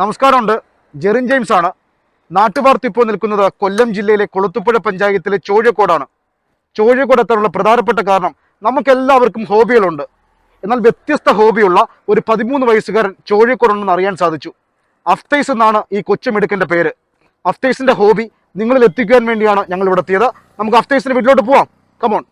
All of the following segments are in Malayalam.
നമസ്കാരമുണ്ട്. ജെറിൻ ജെയിംസ് ആണ് നാട്ടുവാർത്ത ഇപ്പോൾ നിൽക്കുന്നത് കൊല്ലം ജില്ലയിലെ കൊളുത്തുപുഴ പഞ്ചായത്തിലെ ചോഴക്കോടാണ് ചോഴക്കോട് എത്താനുള്ള പ്രധാനപ്പെട്ട കാരണം നമുക്കെല്ലാവർക്കും ഹോബികളുണ്ട്. എന്നാൽ വ്യത്യസ്ത ഹോബിയുള്ള ഒരു പതിമൂന്ന് വയസ്സുകാരൻ ചോഴക്കോടുണ്ടെന്ന് അറിയാൻ സാധിച്ചു. അഫ്തൈസ് എന്നാണ് ഈ കൊച്ചുമിടുക്കന്റെ പേര്. അഫ്തൈസിന്റെ ഹോബി നിങ്ങളിൽ എത്തിക്കാൻ വേണ്ടിയാണ് ഞങ്ങൾ ഇവിടെ എത്തിയത്. നമുക്ക് അഫ്തൈസിന്റെ വീട്ടിലോട്ട് പോവാം. കമോൺ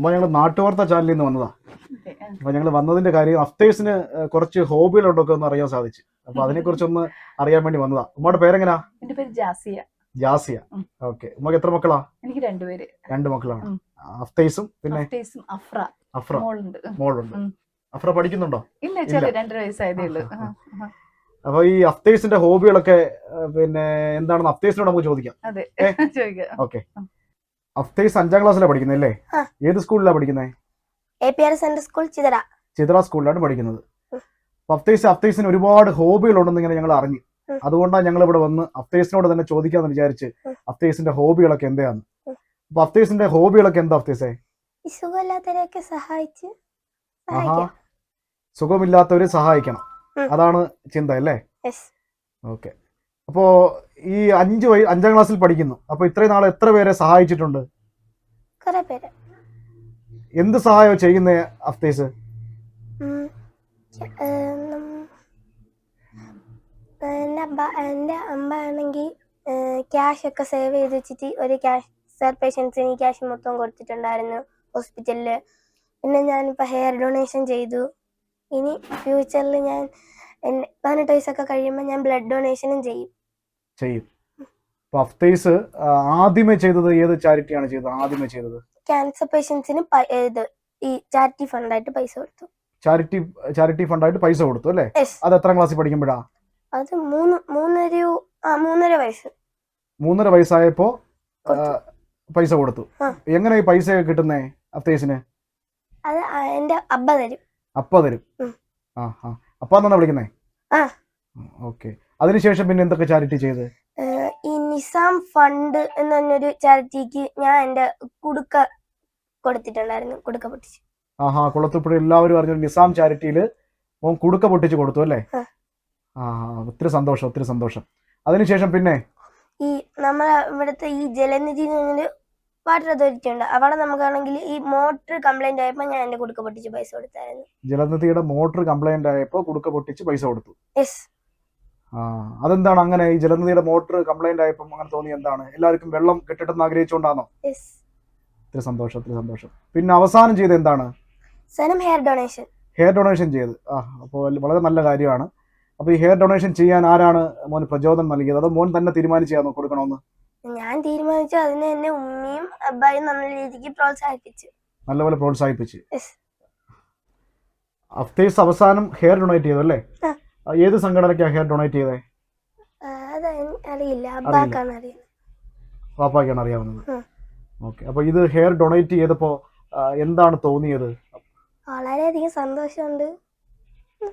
അപ്പോൾ ഞങ്ങൾ നാട്ടുവാർത്ത ചാനലിൽ നിന്ന് വന്നതാ. അപ്പൊ ഞങ്ങൾ വന്നതിന്റെ കാര്യം അഫ്തേഴ്സിന് കുറച്ച് ഹോബികളുണ്ടൊക്കെ ഒന്ന് അറിയാൻ സാധിച്ചു. അപ്പൊ അതിനെ കുറിച്ചൊന്ന് അറിയാൻ വേണ്ടി വന്നതാ. ഉമ്മയുടെ പേരെങ്ങനാ? എന്റെ പേര് ജാസിയ. ജാസിയ. ഓക്കെ. ഉമ്മക്ക് എത്ര മക്കളാ? എനിക്ക് രണ്ടുപേര് രണ്ട് മക്കളാണ്. അഫ്തേസും പിന്നെ അഫ്ര. അഫ്ര. മോളുണ്ട്. അഫ്ര പഠിക്കുന്നുണ്ടോ? ഇല്ല ചെറിയ രണ്ടര വയസ്സായതേ ഉള്ളൂ. അപ്പൊ ഈ അഫ്തേഴ്സിന്റെ ഹോബികളൊക്കെ പിന്നെ എന്താണെന്ന് അഫ്തേഴ്സിനോട് നമുക്ക് ചോദിക്കാം. അതെ. ചോദിക്കാം. ഓക്കെ. ഉം. അഫ്തേഴ്സ് അഞ്ചാം ക്ലാസ്സിലാണ് പഠിക്കുന്നത് അല്ലേ ആ. ഏത് സ്കൂളിലാണ് പഠിക്കുന്നത് A P R central school Chithara Chithra സ്കൂളിലാണ് പഠിക്കുന്നത്. അപ്പൊ ഒരുപാട് ഹോബികൾ ഒരുപാട് ഹോബികളുണ്ടെന്ന് ഇങ്ങനെ ഞങ്ങൾ അറിഞ്ഞു ഉം. അതുകൊണ്ടാണ് ഞങ്ങൾ ഇവിടെ വന്ന് അഫ്തേസിനോട് തന്നെ ചോദിക്കാന്ന് വിചാരിച്ച് ഉം. അഫ്തേഴ്സിന്റെ ഹോബികളൊക്കെ എന്താണ്. അപ്പൊ അഫ്തേസിന്റെ ഹോബികളൊക്കെ എന്താ അഫ്തീസേ ഈ സുഖമില്ലാത്തവരെയൊക്കെ സഹായിച്ച് ആഹാ സഹായിക്കാം സുഖമില്ലാത്തവരെ സഹായിക്കണം ഉം. അതാണ് ചിന്ത അല്ലേ ഓക്കെ അപ്പോ ഈ അഞ്ച് വയ അഞ്ചാം ക്ലാസ്സിൽ പഠിക്കുന്നു. അപ്പൊ ഇത്രയും നാൾ എത്ര പേരെ സഹായിച്ചിട്ടുണ്ട്? എന്ത് സഹായോ ചെയ്യുന്ന അഫ്തേസ്? എന്റെ എന്റെ അമ്മ ആണെങ്കിൽ ക്യാഷ് ഒക്കെ സേവ് ചെയ്ത് വെച്ചിട്ട് ഒരു ക്യാഷ് സാർ പേഷ്യൻസിന് ക്യാഷ് മൊത്തം കൊടുത്തിട്ടുണ്ടായിരുന്നു ഹോസ്പിറ്റലിൽ പിന്നെ ഞാനിപ്പോൾ ഹെയർ ഡൊണേഷൻ ചെയ്തു. ഇനി ഫ്യൂച്ചറിൽ ഞാൻ പതിനെട്ട് വയസ്സൊക്കെ കഴിയുമ്പോൾ ഞാൻ ബ്ലഡ് ഡൊണേഷനും ചെയ്യും. ചെയ്യും. അപ്പൊ ആ, ആദ്യമേ ചെയ്തത് ഏത് ചാരിറ്റിയാണ് ചെയ്തത്? ആദ്യമേ ചെയ്തത്? ക്യാൻസർ പേഷ്യൻസിന് ഈ ചാരിറ്റി ഫണ്ടായിട്ട് പൈസ കൊടുത്തു. ചാരിറ്റി ചാരിറ്റി ഫണ്ടായിട്ട് പൈസ കൊടുത്തു അല്ലേ? അത് എത്രാം ക്ലാസ്സിൽ പഠിക്കുമ്പോഴാ? അത് മൂന്ന് മൂന്നര മൂന്നര വയസ്സ്. മൂന്നര വയസ്സായപ്പോ പൈസ കൊടുത്തു. എങ്ങനെ ഈ പൈസ കിട്ടുന്നേ അഫ്തീസിന് അത് എന്റെ അപ്പ തരും. അപ്പ തരും. ആ ആ. അപ്പ എന്നാ വിളിക്കുന്നേ? ആ. ഓക്കെ. അതിനുശേഷം പിന്നെ എന്തൊക്കെ ചാരിറ്റി ചെയ്ത്? ഈ നിസാം ഫണ്ട് എന്ന് പറഞ്ഞൊരു ചാരിറ്റിക്ക് ഞാൻ എന്റെ കുടുക്ക കൊടുത്തിട്ടുണ്ടായിരുന്നു കുടുക്ക പൊട്ടിച്ച്. ആഹാ കുളത്തുപ്പുഴ എല്ലാവരും അറിഞ്ഞ നിസാം ചാരിറ്റിയിൽ കുടുക്ക പൊട്ടിച്ച് കൊടുത്തു അല്ലേ? ആ. ഒത്തിരി സന്തോഷം ഒത്തിരി സന്തോഷം. അതിനുശേഷം പിന്നെ? ഈ നമ്മളെ ഇവിടുത്തെ ഈ ജലനിധി എന്ന് പറഞ്ഞൊരു വാട്ടർ അതോറിറ്റി ഉണ്ട്. അവിടെ നമുക്കാണെങ്കിൽ ഈ മോട്ടർ കംപ്ലൈന്റ് ആയപ്പോൾ ഞാൻ എന്റെ കുടുക്ക പൊട്ടിച്ച് പൈസ കൊടുത്തായിരുന്നു. ജലനിധിയുടെ മോട്ടർ കംപ്ലൈന്റ് ആയപ്പോൾ കുടുക്ക പൊട്ടിച്ച് പൈസ കൊടുത്തു. യെസ് അതെന്താണ് അങ്ങനെ ഈ ജലനിധിയുടെ മോട്ടർ കംപ്ലൈന്റ് ആയപ്പോൾ അങ്ങനെ തോന്നി എന്താണ്? എല്ലാവർക്കും വെള്ളം കിട്ടട്ടെന്ന് ആഗ്രഹിച്ചുകൊണ്ടാണോ? ഒത്തിരി സന്തോഷം ഒത്തിരി സന്തോഷം. പിന്നെ അവസാനം ചെയ്ത് എന്താണ്? ഹെയർ ഡൊണേഷൻ ഹെയർ ഡൊണേഷൻ ചെയ്ത്. ആ അപ്പോൾ വളരെ നല്ല കാര്യമാണ്. അപ്പോൾ ഈ ഹെയർ ഡൊണേഷൻ ചെയ്യാൻ ആരാണ് മോന് പ്രചോദനം നൽകിയത്? അത് മോൻ തന്നെ തീരുമാനിച്ചാണോ കൊടുക്കണമെന്ന്? ഞാൻ തീരുമാനിച്ചു. അതിന് എന്നെ ഉമ്മയും അബ്ബായും നല്ല രീതിക്ക് പ്രോത്സാഹിപ്പിച്ചു. നല്ലപോലെ പ്രോത്സാഹിപ്പിച്ചു. അഫ്തേസ് അവസാനം ഹെയർ ഡൊണേറ്റ് ചെയ്തു അല്ലേ? ഏത് സംഘടനയ്ക്കാണ് ഹെയർ ഡൊണേറ്റ് ചെയ്തേ? അറിയില്ല. പാപ്പാക്കാണ് അറിയാവുന്നത്. ഓക്കെ. അപ്പൊ ഇത് ഹെയർ ഡൊണേറ്റ് ചെയ്തപ്പോ എന്താണ് തോന്നിയത്? വളരെയധികം സന്തോഷമുണ്ട്.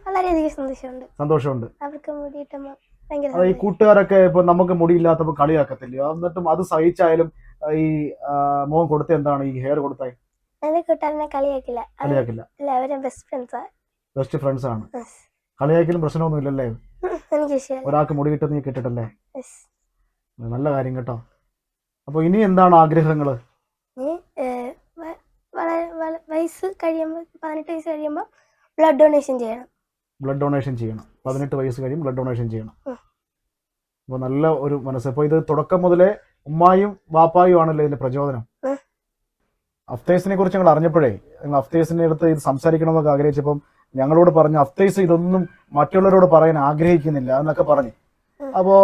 വളരെയധികം സന്തോഷമുണ്ട്. അവർക്ക് ഈ. കൂട്ടുകാരൊക്കെ ഇപ്പൊ നമുക്ക് മുടിയില്ലാത്തപ്പോ കളിയാക്കത്തില്ലയോ എന്നിട്ടും അത് സഹിച്ചായാലും ഈ മോൻ കൊടുത്ത എന്താണ് ഈ ഹെയർ കൊടുത്തേ? എന്റെ കൂട്ടുകാരനെ കളിയാക്കില്ല. കളിയാക്കില്ല. അവരെ ബെസ്റ്റ് ഫ്രണ്ട്സാ ബെസ്റ്റ് ഫ്രണ്ട്സ് ആണ്. കളിയാക്കലും പ്രശ്നമൊന്നും ഇല്ലല്ലേ ഒരാൾക്ക് മുടി കിട്ടുന്ന നീ കിട്ടിട്ടല്ലേ? നല്ല കാര്യം കേട്ടോ. അപ്പൊ ഇനി എന്താണ് വള- വയസ്സ് കഴിയുമ്പോൾ പതിനെട്ട് വയസ്സ് കഴിയുമ്പോൾ ബ്ലഡ് ഡൊണേഷൻ ചെയ്യണം. ബ്ലഡ് ഡൊണേഷൻ ചെയ്യണം. പതിനെട്ട് വയസ്സ് കഴിയും ബ്ലഡ് ഡൊണേഷൻ ചെയ്യണം. അപ്പൊ അപ്പോൾ നല്ല ഒരു മനസ്സ്. അപ്പോൾ ഇത് തുടക്കം മുതലേ ഉമ്മായും വാപ്പായും ആണല്ലോ ഇതിന്റെ പ്രചോദനം. അഫ്തേസിനെ കുറിച്ച് ഞങ്ങൾ അറിഞ്ഞപ്പോഴേ ഞങ്ങൾ അഫ്തേസിന്റെ അടുത്ത് ഇത് സംസാരിക്കണമെന്നൊക്കെ ആഗ്രഹിച്ചപ്പം ഞങ്ങളോട് പറഞ്ഞു അഫ്തേസ് ഇതൊന്നും മറ്റുള്ളവരോട് പറയാൻ ആഗ്രഹിക്കുന്നില്ല എന്നൊക്കെ പറഞ്ഞു. അപ്പോ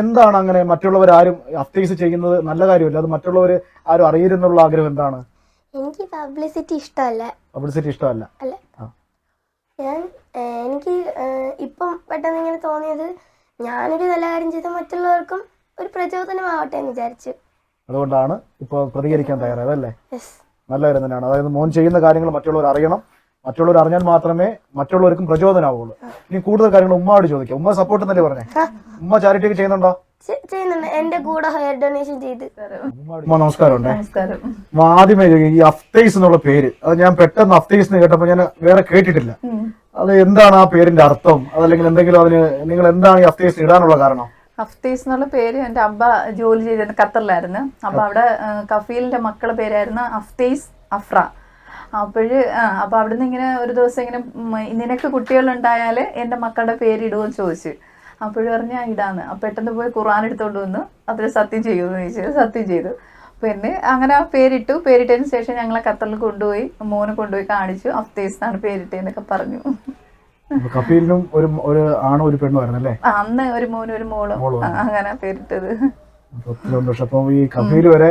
എന്താണ് അങ്ങനെ മറ്റുള്ളവർ ആരും അഫ്തേസ് ചെയ്യുന്നത് നല്ല കാര്യമല്ല? അത് മറ്റുള്ളവർ ആരും അറിയരുന്നുള്ള ആഗ്രഹം എന്താണ്? എനിക്ക് പബ്ലിസിറ്റി ഇഷ്ടമല്ല. പബ്ലിസിറ്റി ഇഷ്ടമല്ല. ഞാൻ എനിക്ക് ഇപ്പം പെട്ടെന്ന് ഇങ്ങനെ തോന്നിയത് ഞാനൊരു നല്ല കാര്യം ചെയ്ത മറ്റുള്ളവർക്കും ഒരു പ്രചോദനമാവട്ടെ എന്ന് വിചാരിച്ചു. അതുകൊണ്ടാണ് ഇപ്പോൾ പ്രതികരിക്കാൻ തയ്യാറായത് അല്ലേ? നല്ല കാര്യം തന്നെയാണ്. അതായത് മോൻ ചെയ്യുന്ന കാര്യങ്ങൾ മറ്റുള്ളവർ അറിയണം. മറ്റുള്ളവർ അറിഞ്ഞാൽ മാത്രമേ മറ്റുള്ളവർക്കും പ്രചോദനമാവുള്ളൂ ഇനി കൂടുതൽ കാര്യങ്ങൾ ഉമ്മയോട് ചോദിക്കാം. ഉമ്മ സപ്പോർട്ട് തന്നെ പറഞ്ഞേ? ഉമ്മ ചാരിറ്റി ഒക്കെ ചെയ്യുന്നുണ്ടോ? ചെയ്യുന്നുണ്ട്. എന്റെ കൂടെ ഹെയർ ഡൊണേഷൻ ചെയ്ത്. ഉമ്മ നമസ്കാരം. ഉമ്മ ആദ്യമേ ഈ അഫ്തൈസ് എന്നുള്ള പേര്. അത് ഞാൻ പെട്ടെന്ന് അഫ്തൈസ് എന്ന് കേട്ടപ്പോൾ ഞാൻ വേറെ കേട്ടിട്ടില്ല. അത് എന്താണ് ആ പേരിന്റെ അർത്ഥം? അതല്ലെങ്കിൽ എന്തെങ്കിലും അതിന് നിങ്ങൾ എന്താണ് ഈ അഫ്തൈസ് ഇടാനുള്ള കാരണം? ഹഫ്തീസ് എന്നുള്ള പേര് എന്റെ അബ്ബ ജോലി ചെയ്തിരുന്ന ഖത്തറിലായിരുന്നു. അപ്പോൾ അവിടെ കഫീലിന്റെ കഫീലിന്റെ മക്കളെ പേരായിരുന്നു ഹഫ്തീസ് അഫ്ര. അപ്പോഴ് അപ്പോൾ അവിടുന്ന് ഇങ്ങനെ ഒരു ദിവസം ഇങ്ങനെ നിനക്ക് കുട്ടികളുണ്ടായാൽ എന്റെ മക്കളുടെ പേര് ഇടുമെന്ന് ചോദിച്ചു. അപ്പോഴും പറഞ്ഞ ഇടാന്ന്. അപ്പൊ പെട്ടെന്ന് പോയി ഖുർആൻ എടുത്തോണ്ട് വന്നു. അതിൽ സത്യം ചെയ്യുമെന്ന് ചോദിച്ചു സത്യം ചെയ്തു. പിന്നെ അങ്ങനെ ആ പേരിട്ടു. പേരിട്ടതിന് ശേഷം ഞങ്ങളെ ഖത്തറിൽ കൊണ്ടുപോയി മോനെ കൊണ്ടുപോയി കാണിച്ചു. അഫ്തീസ് എന്നാണ് പേരിട്ടെന്നൊക്കെ പറഞ്ഞു. കഫീലിനും ഒരു ഒരു ആണും ഒരു പെണ്ണും ആയിരുന്നു അല്ലേ? അന്ന് ഒരു മോനും ഒരു മോളും. അങ്ങനെ പേരിട്ടത്. ഒത്തിരി സന്തോഷം. അപ്പം ഈ കഫീൽ വരെ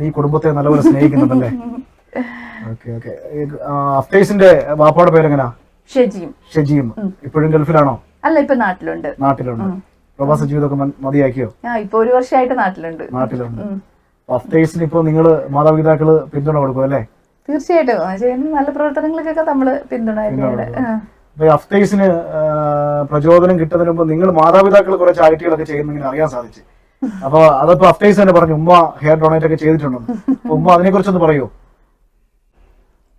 നീ കുടുംബത്തെ നല്ലപോലെ സ്നേഹിക്കുന്നുണ്ടല്ലേ ഓക്കെ ഓക്കെ. അഫ്തൈസിന്റെ വാപ്പാടെ പേരെങ്ങനാ? ഷെജിയും ഷജീം. ഇപ്പോഴും ഗൾഫിലാണോ? അല്ല ഇപ്പൊ നാട്ടിലുണ്ട്. നാട്ടിലുണ്ട്. പ്രവാസ ജീവിതമൊക്കെ മതിയാക്കിയോ? ഇപ്പൊ ഒരു വർഷമായിട്ട് നാട്ടിലുണ്ട്. നാട്ടിലുണ്ട്. അഫ്തൈസിന് ഇപ്പൊ നിങ്ങൾ മാതാപിതാക്കൾ പിന്തുണ കൊടുക്കും അല്ലേ? തീർച്ചയായിട്ടും. നല്ല പ്രവർത്തനങ്ങൾക്കൊക്കെ നമ്മൾ പിന്തുണ അഫ്തൈസിന് പ്രചോദനം കിട്ടുന്നതിന് മുമ്പ് നിങ്ങൾ മാതാപിതാക്കൾ കുറെ ചാരിറ്റികളൊക്കെ ചെയ്യുന്നെങ്കിൽ അറിയാൻ സാധിച്ചു. അപ്പൊ അതപ്പോ അഫ്തേഴ്സ് തന്നെ പറഞ്ഞു ഉമ്മ ഹെയർ ഡൊണേറ്റ് ഒക്കെ ചെയ്തിട്ടുണ്ടെന്ന്. ഉമ്മ അതിനെ കുറിച്ചൊന്ന് പറയൂ.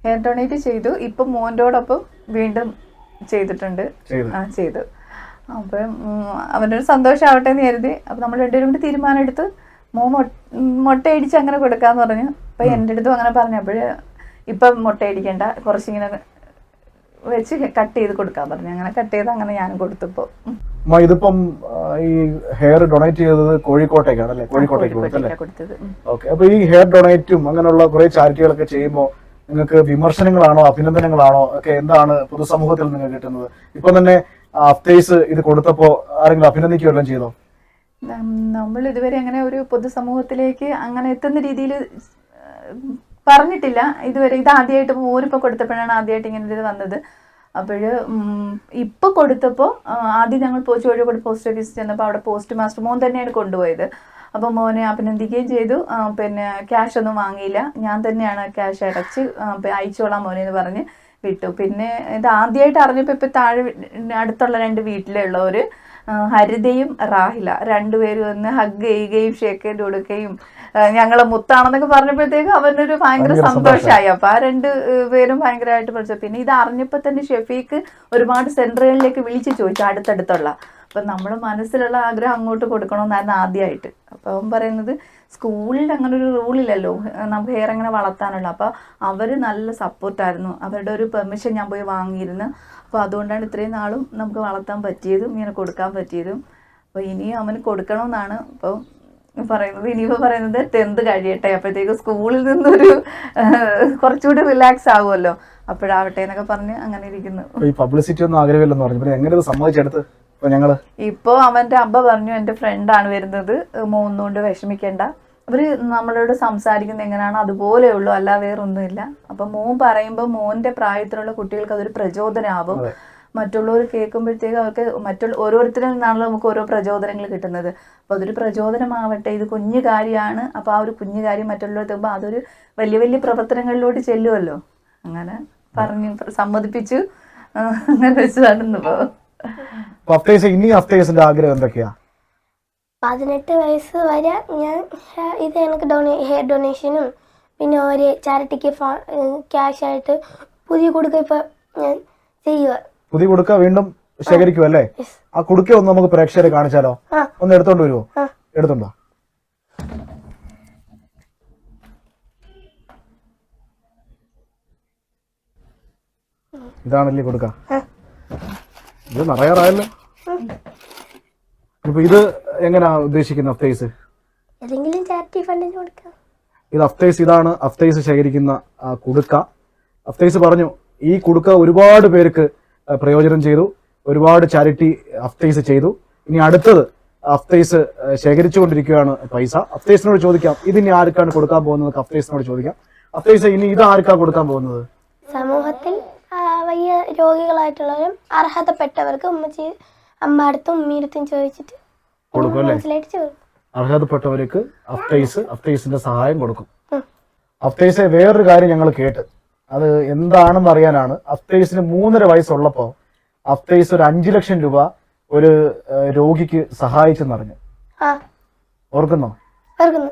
ഹെയർ ഡൊണേറ്റ് ചെയ്തു. ഇപ്പൊ മോന്റോടൊപ്പം വീണ്ടും ചെയ്തിട്ടുണ്ട്. ചെയ്തു. ആ ചെയ്തു. അപ്പം അവനൊരു സന്തോഷമാവട്ടെ എന്ന് കരുതി. അപ്പൊ നമ്മൾ രണ്ടുപേരും കൂടി തീരുമാനം എടുത്ത് മോ മുട്ടയടിച്ച് അങ്ങനെ കൊടുക്കാന്ന് പറഞ്ഞു. അപ്പൊ എന്റെ അടുത്തും അങ്ങനെ പറഞ്ഞു. അപ്പോഴ് ഇപ്പം മുട്ടയടിക്കണ്ട കുറച്ചിങ്ങനെ വെച്ച് കട്ട് ചെയ്ത് കൊടുക്കാൻ പറഞ്ഞു. അങ്ങനെ കട്ട് ചെയ്ത് അങ്ങനെ ഞാൻ കൊടുത്തപ്പോ ഇതിപ്പം ഈ ഹെയർ ഡൊണേറ്റ് ചെയ്തത് കോഴിക്കോട്ടേക്കാണ് അല്ലേ? കോഴിക്കോട്ടേക്ക് കൊടുത്തത്. ഓക്കെ. അപ്പൊ ഈ ഹെയർ ഡൊണേറ്റും അങ്ങനെയുള്ള കുറെ ചാരിറ്റികളൊക്കെ ചെയ്യുമ്പോൾ നിങ്ങൾക്ക് വിമർശനങ്ങളാണോ അഭിനന്ദനങ്ങളാണോ ഒക്കെ എന്താണ് പൊതുസമൂഹത്തിൽ നിങ്ങൾ കിട്ടുന്നത്? ഇപ്പൊ തന്നെ അഫ്തേസ് ഇത് കൊടുത്തപ്പോ ആരെങ്കിലും അഭിനന്ദിക്കുകയോ ചെയ്തോ? നമ്മൾ ഇതുവരെ അങ്ങനെ ഒരു പൊതുസമൂഹത്തിലേക്ക് അങ്ങനെ എത്തുന്ന രീതിയിൽ പറഞ്ഞിട്ടില്ല. ഇതുവരെ ഇത് ആദ്യമായിട്ട് മോരിപ്പോൾ കൊടുത്തപ്പോഴാണ് ആദ്യമായിട്ട് ഇങ്ങനെ ഇത് വന്നത്. അപ്പോഴ് ഇപ്പോൾ കൊടുത്തപ്പോൾ ആദ്യം ഞങ്ങൾ കോഴിക്കോട് പോസ്റ്റ് ഓഫീസിൽ ചെന്നപ്പോൾ അവിടെ പോസ്റ്റ് മാസ്റ്റർ മോൻ തന്നെയാണ് കൊണ്ടുപോയത്. അപ്പോൾ മോനെ അഭിനന്ദിക്കുകയും ചെയ്തു പിന്നെ ക്യാഷ് ഒന്നും വാങ്ങിയില്ല. ഞാൻ തന്നെയാണ് ക്യാഷ് അടച്ച് അയച്ചോളാം മോനെ എന്ന് പറഞ്ഞ് വിട്ടു. പിന്നെ ഇത് ആദ്യമായിട്ട് അറിഞ്ഞപ്പോൾ ഇപ്പോൾ താഴെ അടുത്തുള്ള രണ്ട് വീട്ടിലുള്ളവർ ഹരിതയും റാഹില രണ്ടുപേരും ഒന്ന് ഹഗ് ചെയ്യുകയും ഷേക്ക് ചെയ്ത് കൊടുക്കുകയും ഞങ്ങളെ മുത്താണെന്നൊക്കെ പറഞ്ഞപ്പോഴത്തേക്ക് അവനൊരു ഭയങ്കര സന്തോഷമായി. അപ്പൊ ആ രണ്ട് പേരും ഭയങ്കരമായിട്ട് പഠിച്ചു. പിന്നെ ഇത് അറിഞ്ഞപ്പോൾ തന്നെ ഷെഫീക്ക് ഒരുപാട് സെന്ററുകളിലേക്ക് വിളിച്ചു ചോദിച്ചു അടുത്തടുത്തുള്ള. അപ്പൊ നമ്മുടെ മനസ്സിലുള്ള ആഗ്രഹം അങ്ങോട്ട് കൊടുക്കണമെന്നായിരുന്നു ആദ്യമായിട്ട് അപ്പൊ അവൻ പറയുന്നത് സ്കൂളിൽ അങ്ങനെ ഒരു റൂളില്ലല്ലോ ഹെയർ അങ്ങനെ വളർത്താനുള്ള. അപ്പോൾ അവർ നല്ല സപ്പോർട്ടായിരുന്നു അവരുടെ ഒരു പെർമിഷൻ ഞാൻ പോയി വാങ്ങിയിരുന്നു. അപ്പോൾ അതുകൊണ്ടാണ് ഇത്രയും നാളും നമുക്ക് വളർത്താൻ പറ്റിയതും ഇങ്ങനെ കൊടുക്കാൻ പറ്റിയതും. അപ്പൊ ഇനിയും അവന് കൊടുക്കണമെന്നാണ് അപ്പോൾ പറയുന്നത്. ഇനിയിപ്പോൾ പറയുന്നത് ടെൻത്ത് കഴിയട്ടെ. അപ്പോഴത്തേക്ക് സ്കൂളിൽ നിന്നൊരു കുറച്ചുകൂടി റിലാക്സ് ആവുമല്ലോ. അപ്പോഴാവട്ടെ എന്നൊക്കെ പറഞ്ഞ് അങ്ങനെ ഇരിക്കുന്നു. ഈ പബ്ലിസിറ്റി ഒന്നും ആഗ്രഹമില്ലെന്ന് പറഞ്ഞു. എങ്ങനെ സമ്മതിച്ചെടുത്ത് ഇപ്പൊ ഞങ്ങൾ? ഇപ്പോ അവന്റെ അബ്ബ പറഞ്ഞു എന്റെ ഫ്രണ്ടാണ് വരുന്നത്. മൂന്നുകൊണ്ട് വിഷമിക്കേണ്ട. അവർ നമ്മളോട് സംസാരിക്കുന്നത് എങ്ങനെയാണോ അതുപോലെ ഉള്ളൂ അല്ല വേറെ ഒന്നുമില്ല അപ്പൊ മോൻ പറയുമ്പോൾ മോന്റെ പ്രായത്തിലുള്ള കുട്ടികൾക്ക് അതൊരു പ്രചോദനമാവും. മറ്റുള്ളവർ കേൾക്കുമ്പോഴത്തേക്ക് അവർക്ക് മറ്റുള്ള ഓരോരുത്തരിൽ നിന്നാണല്ലോ നമുക്ക് ഓരോ പ്രചോദനങ്ങൾ കിട്ടുന്നത്. അപ്പൊ അതൊരു പ്രചോദനമാവട്ടെ ഇത് കുഞ്ഞു കാര്യമാണ്. അപ്പൊ ആ ഒരു കുഞ്ഞു കാര്യം മറ്റുള്ളവർ എത്തുമ്പോൾ അതൊരു വലിയ വലിയ പ്രവർത്തനങ്ങളിലോട്ട് ചെല്ലുമല്ലോ അങ്ങനെ പറഞ്ഞു സമ്മതിപ്പിച്ചു അങ്ങനെ വെച്ചതാണ് ഇന്നിപ്പോ ഇനി അഫ്തേസിന്റെ ആഗ്രഹം എന്തൊക്കെയാ? പതിനെട്ട് വയസ്സ് വരെ ഞാൻ ഇത് എനിക്ക് ഡൊണേ ഹെയർ ഡൊണേഷനും പിന്നെ ഒരു ചാരിറ്റിക്ക് ക്യാഷ് ആയിട്ട് പുതിയ കൊടുക്ക ഇപ്പൊ ഞാൻ ചെയ്യുക പുതിയ കൊടുക്ക വീണ്ടും ശേഖരിക്കും അല്ലേ? ആ കുടുക്ക ഒന്ന് നമുക്ക് പ്രേക്ഷകരെ കാണിച്ചാലോ? ഒന്ന് എടുത്തോണ്ട് വരുമോ. എടുത്തോണ്ടോ ഇതാണല്ലേ കൊടുക്ക. ഇത് നിറയാറായല്ലോ. ഇപ്പൊ ഇത് എങ്ങനെയാ ഉദ്ദേശിക്കുന്നത് അഫ്തൈസ് ഏതെങ്കിലും ചാരിറ്റി ഫണ്ടിന് കൊടുക്കാം. ഇത് അഫ്തൈസ് ഇതാണ്. അഫ്തൈസ് ശേഖരിക്കുന്ന കുടുക്ക. അഫ്തേസ് പറഞ്ഞു ഈ കുടുക്ക ഒരുപാട് പേർക്ക് പ്രയോജനം ചെയ്തു. ഒരുപാട് ചാരിറ്റി അഫ്തൈസ് ചെയ്തു. ഇനി അടുത്തത് അഫ്തൈസ് ശേഖരിച്ചുകൊണ്ടിരിക്കുകയാണ് പൈസ. അഫ്തേസിനോട് ചോദിക്കാം ഇതിനി ആർക്കാണ് കൊടുക്കാൻ പോകുന്നത്? അഫ്തേസിനോട് ചോദിക്കാം. അഫ്തൈസ് ഇനി ഇത് ആർക്കാണ് കൊടുക്കാൻ പോകുന്നത്? സമൂഹത്തിൽ വലിയ രോഗികളായിട്ടുള്ളവരും അർഹതപ്പെട്ടവർക്ക് ഉമ്മച്ചി അമ്മ അടുത്തും ഉമ്മീടത്തും ചോദിച്ചിട്ട് കൊടുക്കും അല്ലേ? മനസ്സിലായിട്ട് ചോദിക്കും. അർഹതപ്പെട്ടവർക്ക് അഫ്തൈസ് അഫ്തൈസിന്റെ സഹായം കൊടുക്കും. അഫ്തേസ് വേറൊരു കാര്യം ഞങ്ങൾ കേട്ട്. അത് എന്താണെന്ന് അറിയാനാണ്. അഫ്തൈസിന് മൂന്നര വയസ്സുള്ളപ്പോ അഫ്തൈസ് ഒരു അഞ്ചു ലക്ഷം രൂപ ഒരു ഏഹ്, രോഗിക്ക് സഹായിച്ചെന്നറിഞ്ഞു. ആ. ഓർക്കുന്നോ? ഓർക്കുന്നു.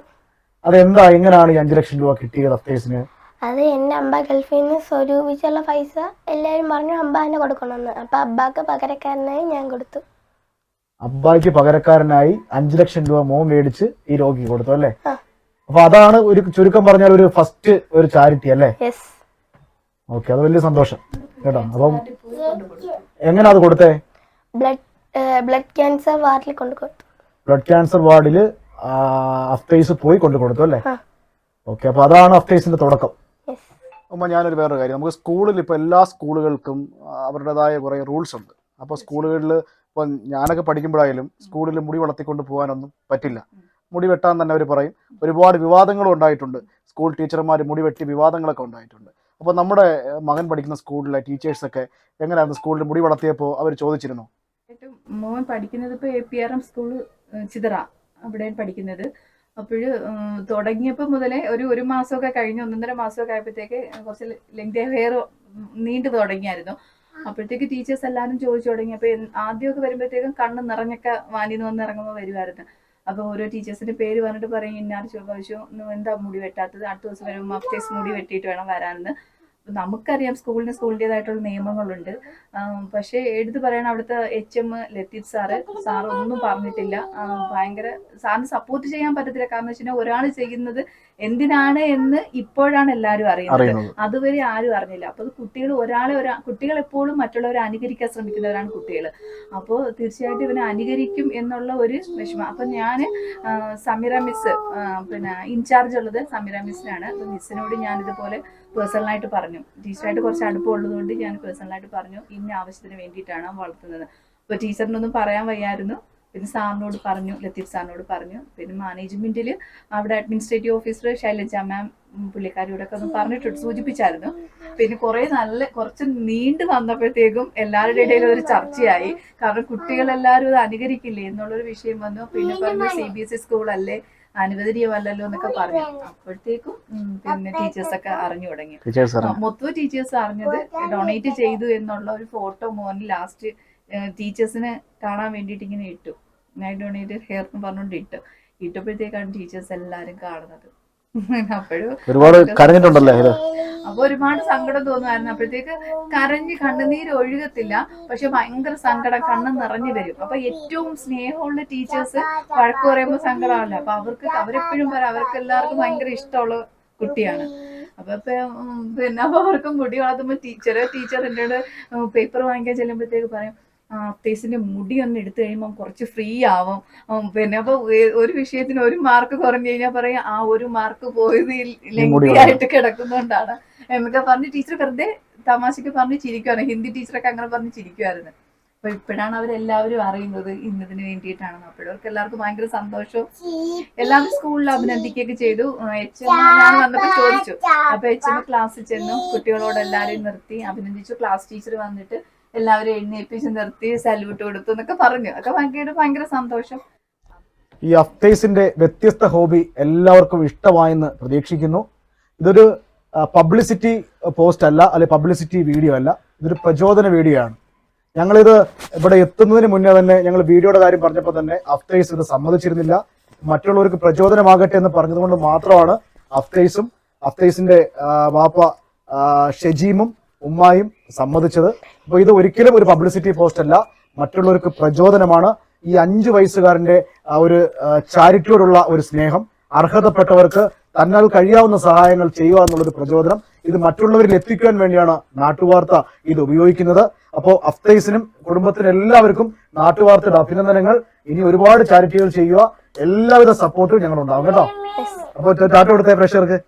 അതെന്താ എങ്ങനെയാണ് ഈ അഞ്ചു ലക്ഷം രൂപ കിട്ടിയത് അഫ്തൈസിന് അത് എന്റെ അമ്പ ഗൾഫിൽ നിന്ന് സ്വരൂപിച്ചുള്ള പൈസ എല്ലാവരും പറഞ്ഞു അമ്പാനെ കൊടുക്കണമെന്ന്. അപ്പൊ അബ്ബാക്ക് പകരക്കാരനായി ഞാൻ കൊടുത്തു. അബ്ബായ്ക്ക് പകരക്കാരനായി അഞ്ചു ലക്ഷം രൂപ മോൻ മേടിച്ച് ഈ രോഗി കൊടുത്തു അല്ലേ. അപ്പൊ അതാണ് ഒരു ചുരുക്കം പറഞ്ഞാൽ ഒരു ഫസ്റ്റ് ഒരു ചാരിറ്റി അല്ലേ? യെസ് ഓക്കെ അത് വലിയ സന്തോഷം. കേട്ടോ? അപ്പം എങ്ങനെ അത് കൊടുത്തേ? ബ്ലഡ് ബ്ലഡ് ക്യാൻസർ വാർഡിൽ കൊണ്ട് കൊടുത്തു. ബ്ലഡ് ക്യാൻസർ വാർഡിൽ അഫ്തൈസ് പോയി കൊണ്ടു കൊടുത്തു അല്ലേ. ഓക്കെ അപ്പൊ അതാണ് അഫ്തൈസിന്റെ തുടക്കം. അപ്പൊ ഞാനൊരു വേറൊരു കാര്യം. നമുക്ക് സ്കൂളിൽ ഇപ്പോൾ എല്ലാ സ്കൂളുകൾക്കും അവരുടേതായ കുറേ റൂൾസ് ഉണ്ട്. അപ്പോൾ സ്കൂളുകളിൽ ഇപ്പം ഞാനൊക്കെ പഠിക്കുമ്പോഴായാലും സ്കൂളിൽ മുടി വളർത്തിക്കൊണ്ട് പോകാനൊന്നും പറ്റില്ല. മുടി വെട്ടാൻ തന്നെ അവർ പറയും. ഒരുപാട് വിവാദങ്ങളും ഉണ്ടായിട്ടുണ്ട്. സ്കൂൾ ടീച്ചർമാർ മുടി വെട്ടി വിവാദങ്ങളൊക്കെ ഉണ്ടായിട്ടുണ്ട്. അപ്പോൾ നമ്മുടെ മകൻ പഠിക്കുന്ന സ്കൂളിലെ ടീച്ചേഴ്സൊക്കെ എങ്ങനെയായിരുന്നു സ്കൂളിൽ മുടി വളർത്തിയപ്പോൾ അവർ ചോദിച്ചിരുന്നു? മോൻ പഠിക്കുന്നത് ഇപ്പോൾ A P R M school Chithara അവിടെയാണ് പഠിക്കുന്നത്. അപ്പോൾ തുടങ്ങിയപ്പോൾ മുതലേ ഒരു ഒരു മാസമൊക്കെ കഴിഞ്ഞ് ഒന്നൊന്നര മാസമൊക്കെ ആയപ്പോഴത്തേക്ക് കുറച്ച് ലെങ്തി ഹെയർ നീണ്ടു തുടങ്ങിയായിരുന്നു. അപ്പോഴത്തേക്ക് ടീച്ചേഴ്സ് എല്ലാവരും ചോദിച്ചു തുടങ്ങി. അപ്പോൾ ആദ്യമൊക്കെ വരുമ്പോഴത്തേക്കും കണ്ണ് നിറഞ്ഞൊക്കെ വാനിന്ന് വന്ന് ഇറങ്ങുമ്പോൾ വരുമായിരുന്നു അപ്പോൾ ഓരോ ടീച്ചേഴ്സിന്റെ പേര് പറഞ്ഞിട്ട് പറയും ഇന്നാർ ചോദിച്ചു. "ഇന്ന് എന്താ മുടി വെട്ടാത്തത്? അടുത്ത ദിവസം വരുമ്പോൾ മഫ്റ്റേഴ്സ് മുടി വെട്ടിയിട്ട് വേണം വരാനെന്ന്. നമുക്കറിയാം സ്കൂളിന് സ്കൂളിന്റെതായിട്ടുള്ള നിയമങ്ങളുണ്ട്. പക്ഷേ എടുത്തു പറയണ അവിടുത്തെ H M Latheef sir sir ഒന്നും പറഞ്ഞിട്ടില്ല ഭയങ്കര സാറിന് സപ്പോർട്ട് ചെയ്യാൻ പറ്റത്തില്ല. കാരണം വെച്ചാൽ ഒരാൾ ചെയ്യുന്നത് എന്തിനാണ് എന്ന് ഇപ്പോഴാണ് എല്ലാവരും അറിയുന്നത്. അതുവരെ ആരും അറിഞ്ഞില്ല. അപ്പോൾ കുട്ടികൾ ഒരാളെ ഒരാ കുട്ടികൾ എപ്പോഴും മറ്റുള്ളവരെ അനുകരിക്കാൻ ശ്രമിക്കുന്നവരാണ് കുട്ടികൾ അപ്പോൾ തീർച്ചയായിട്ടും ഇവനെ അനുകരിക്കും എന്നുള്ള ഒരു വിഷമം. അപ്പം ഞാൻ സമീറ മിസ് പിന്നെ ഇൻചാർജ് ഉള്ളത് സമീറ മിസ്സിനാണ്. അപ്പൊ മിസ്സിനോട് ഞാൻ ഇതുപോലെ പേഴ്സണലായിട്ട് പറഞ്ഞു. ടീച്ചറായിട്ട് കുറച്ച് അടുപ്പമുള്ളതുകൊണ്ട് ഞാൻ പേഴ്സണലായിട്ട് പറഞ്ഞു. ഇന്ന ആവശ്യത്തിന് വേണ്ടിയിട്ടാണ് വളർത്തുന്നത്. അപ്പോൾ ടീച്ചറിനൊന്നും പറയാൻ വയ്യായിരുന്നു. പിന്നെ സാറിനോട് പറഞ്ഞു ലത്തീഫ് സാറിനോട് പറഞ്ഞു. പിന്നെ മാനേജ്മെന്റിൽ അവിടെ അഡ്മിനിസ്ട്രേറ്റീവ് ഓഫീസർ ശൈലജ മാം പുള്ളിക്കാരിയോടൊക്കെ ഒന്ന് പറഞ്ഞിട്ടുണ്ട് സൂചിപ്പിച്ചായിരുന്നു. പിന്നെ കുറെ നല്ല കുറച്ച് നീണ്ടു വന്നപ്പോഴത്തേക്കും എല്ലാവരുടെ ഇടയിലും ഒരു ചർച്ചയായി. കാരണം കുട്ടികളെല്ലാവരും ഇത് അനുകരിക്കില്ലേ? എന്നുള്ളൊരു വിഷയം വന്നു. പിന്നെ പറഞ്ഞു സി ബി എസ് ഇ സ്കൂളല്ലേ? അനുവദനീയമല്ലല്ലോ എന്നൊക്കെ പറഞ്ഞു. അപ്പോഴത്തേക്കും പിന്നെ ടീച്ചേഴ്സൊക്കെ അറിഞ്ഞു തുടങ്ങി. മൊത്തം ടീച്ചേഴ്സ് അറിഞ്ഞത് ഡൊണേറ്റ് ചെയ്തു എന്നുള്ള ഒരു ഫോട്ടോ മോന് ലാസ്റ്റ് ടീച്ചേഴ്സിന് കാണാൻ വേണ്ടിയിട്ട് ഇങ്ങനെ ഇട്ടു. ഞാൻ ഡൊണേറ്റഡ് ഹെയർ എന്ന് പറഞ്ഞുകൊണ്ട് ഇട്ടു. ഇട്ടപ്പോഴത്തേക്കാണ് ടീച്ചേഴ്സ് എല്ലാരും കാണുന്നത്. അപ്പോഴും ഒരുപാട് കരഞ്ഞിട്ടുണ്ടല്ലേ? അപ്പൊ ഒരുപാട് സങ്കടം തോന്നുമായിരുന്നു അപ്പോഴത്തേക്ക് കരഞ്ഞ് കണ്ണുനീര് ഒഴുകത്തില്ല. പക്ഷെ ഭയങ്കര സങ്കടം കണ്ണ് നിറഞ്ഞു വരും. അപ്പൊ ഏറ്റവും സ്നേഹമുള്ള ടീച്ചേഴ്സ് വഴക്ക് പറയുമ്പോൾ സങ്കടമല്ല അപ്പൊ അവർക്ക് അവരെപ്പോഴും പറയാം അവർക്ക് എല്ലാവർക്കും ഭയങ്കര ഇഷ്ടമുള്ള കുട്ടിയാണ്. അപ്പൊ പിന്നെ അപ്പൊ അവർക്കും മുടി വളർത്തുമ്പോ ടീച്ചർ ടീച്ചർ എന്നോട് പേപ്പർ വാങ്ങിക്കാൻ ചെല്ലുമ്പോഴത്തേക്ക് പറയും ആ അത്തേസിന്റെ മുടി ഒന്ന് എടുത്തു കഴിയുമ്പോൾ കുറച്ച് ഫ്രീ ആവും. പിന്നെ അപ്പൊ ഒരു വിഷയത്തിന് ഒരു മാർക്ക് കുറഞ്ഞു കഴിഞ്ഞാൽ പറയും ആ ഒരു മാർക്ക് പോയത് ലെങ്തി. ആയിട്ട് കിടക്കുന്നോണ്ടാണ്. എന്നൊക്കെ പറഞ്ഞ് ടീച്ചർ വെറുതെ തമാശക്ക് പറഞ്ഞ് ചിരിക്കുവാണ്. ഹിന്ദി ടീച്ചറൊക്കെ അങ്ങനെ പറഞ്ഞ് ചിരിക്കുമായിരുന്നു അപ്പൊ ഇപ്പോഴാണ് അവരെല്ലാവരും അറിയുന്നത് ഇന്നതിന് വേണ്ടിയിട്ടാണെന്ന് അപ്പോഴവർക്ക് എല്ലാവർക്കും ഭയങ്കര സന്തോഷവും എല്ലാവരും സ്കൂളിൽ അഭിനന്ദിക്കുകയൊക്കെ ചെയ്തു. എച്ച് എം ഞാൻ വന്നപ്പോ ചോദിച്ചു. അപ്പൊ എച്ച് എം ക്ലാസ്സിൽ ചെന്നു. കുട്ടികളോട് എല്ലാവരെയും നിർത്തി. അഭിനന്ദിച്ചു. ക്ലാസ് ടീച്ചർ വന്നിട്ട് എല്ലാവരും എഴുന്നേൽപ്പിച്ച് നിർത്തി സല്യൂട്ട് കൊടുത്തു എന്നൊക്കെ പറഞ്ഞു. അതൊക്കെ ഭയങ്കര ഭയങ്കര സന്തോഷം. ഈ അഫ്തേസിന്റെ വ്യത്യസ്ത ഹോബി എല്ലാവർക്കും ഇഷ്ടമായെന്ന് പ്രതീക്ഷിക്കുന്നു. ഇതൊരു പബ്ലിസിറ്റി പോസ്റ്റ് അല്ല അല്ലെ പബ്ലിസിറ്റി വീഡിയോ അല്ല. ഇതൊരു പ്രചോദന വീഡിയോ ആണ്. ഞങ്ങളിത് ഇവിടെ എത്തുന്നതിന് മുന്നേ തന്നെ ഞങ്ങൾ വീഡിയോയുടെ കാര്യം പറഞ്ഞപ്പോൾ തന്നെ അഫ്തേസ് ഇത് സമ്മതിച്ചിരുന്നില്ല. മറ്റുള്ളവർക്ക് പ്രചോദനമാകട്ടെ എന്ന് പറഞ്ഞതുകൊണ്ട് മാത്രമാണ് അഫ്തേസും അഫ്തേസിന്റെ വാപ്പ ഷെജീമും ഉമ്മായും സമ്മതിച്ചത്. അപ്പോൾ ഇത് ഒരിക്കലും ഒരു പബ്ലിസിറ്റി പോസ്റ്റ് അല്ല. മറ്റുള്ളവർക്ക് പ്രചോദനമാണ്. ഈ അഞ്ചു വയസ്സുകാരന്റെ ആ ഒരു ചാരിറ്റിയോടുള്ള ഒരു സ്നേഹം അർഹതപ്പെട്ടവർക്ക് തന്നാൽ കഴിയാവുന്ന സഹായങ്ങൾ ചെയ്യുക എന്നുള്ളൊരു പ്രചോദനം ഇത് മറ്റുള്ളവരിൽ എത്തിക്കാൻ വേണ്ടിയാണ് നാട്ടുവാർത്ത ഇത് ഉപയോഗിക്കുന്നത്. അപ്പോൾ അഫ്തൈസിനും കുടുംബത്തിനും എല്ലാവർക്കും നാട്ടുവാർത്തയുടെ അഭിനന്ദനങ്ങൾ. ഇനി ഒരുപാട് ചാരിറ്റികൾ ചെയ്യുക. എല്ലാവിധ സപ്പോർട്ടും ഞങ്ങൾ ഉണ്ടാവും കേട്ടോ. അപ്പോൾ ടാറ്റ കൊടുത്തേ പ്രേക്ഷകർക്ക്.